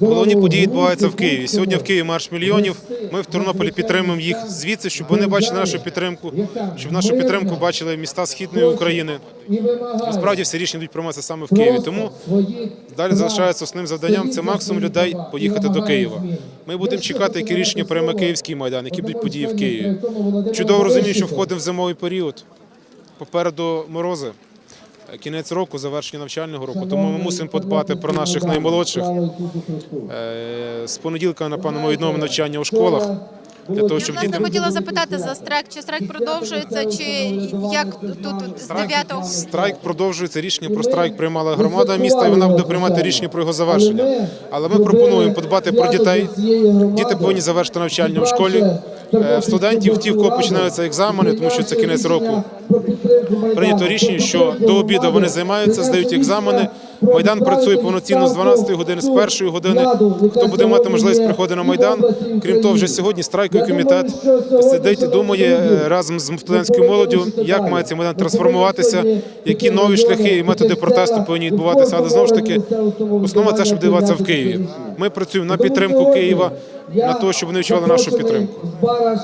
Головні події відбуваються в Києві. Сьогодні в Києві марш мільйонів. Ми в Тернополі підтримуємо їх звідси, щоб вони бачили нашу підтримку, щоб нашу підтримку бачили міста Східної України. Насправді всі рішення йдуть прийматися саме в Києві. Тому далі залишається основним завданням це максимум людей поїхати до Києва. Ми будемо чекати, які рішення прийме Київський майдан, які будуть події в Києві. Чудово розумію, що входимо в зимовий період. Попереду морози. Кінець року, завершення навчального року, тому ми мусимо подбати про наших наймолодших. Е, З понеділка, напевно, ми відновимо навчання у школах для того, Я щоб власне діти хотіла запитати за страйк. Чи страйк продовжується, чи як тут з 9 страйк продовжується. Рішення про страйк приймала громада міста, і вона буде приймати рішення про його завершення. Але ми пропонуємо подбати про дітей. Діти повинні завершити навчання в школі. Е, В студентів, ті, в кого починаються екзамени, тому що це кінець року. Прийнято рішення, що до обіду вони займаються, здають екзамени. Майдан працює повноцінно з 12 години, з 1 години. Хто буде мати можливість приходити на майдан? Крім того, вже сьогодні страйковий комітет сидить думає е, разом з студентською молоддю, як має цей майдан трансформуватися, які нові шляхи і методи протесту повинні відбуватися. Але знову ж таки, основа це щоб відбуватися в Києві. Ми працюємо на підтримку Києва, на те, щоб вони відчували нашу підтримку.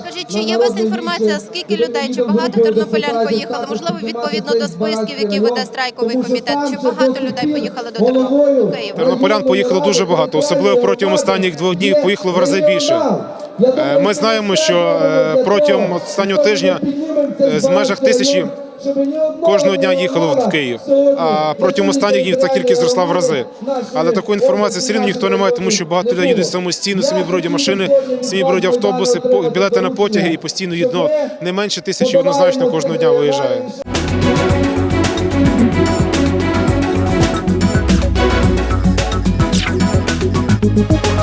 Скажіть, чи є у вас інформація, скільки людей, чи багато тернополян поїхали? Можливо, відповідно до списків, які веде страйковий комітет, чи багато людей поїхали до Тернополя Києва? Тернополян поїхало дуже багато, особливо протягом останніх двох днів поїхало в рази більше. Е, Ми знаємо, що е, протягом останнього тижня е, з межах тисячі кожного дня їхало в Київ. А протягом останніх днів ця кількість зросла в рази. Але такої інформації все рівно ніхто не має, тому що багато людей їдуть самостійно, самі беруть машини, самі беруть автобуси, білети на потяги і постійно. Ну, не менше тисячі однозначно кожного дня виїжджає. Thank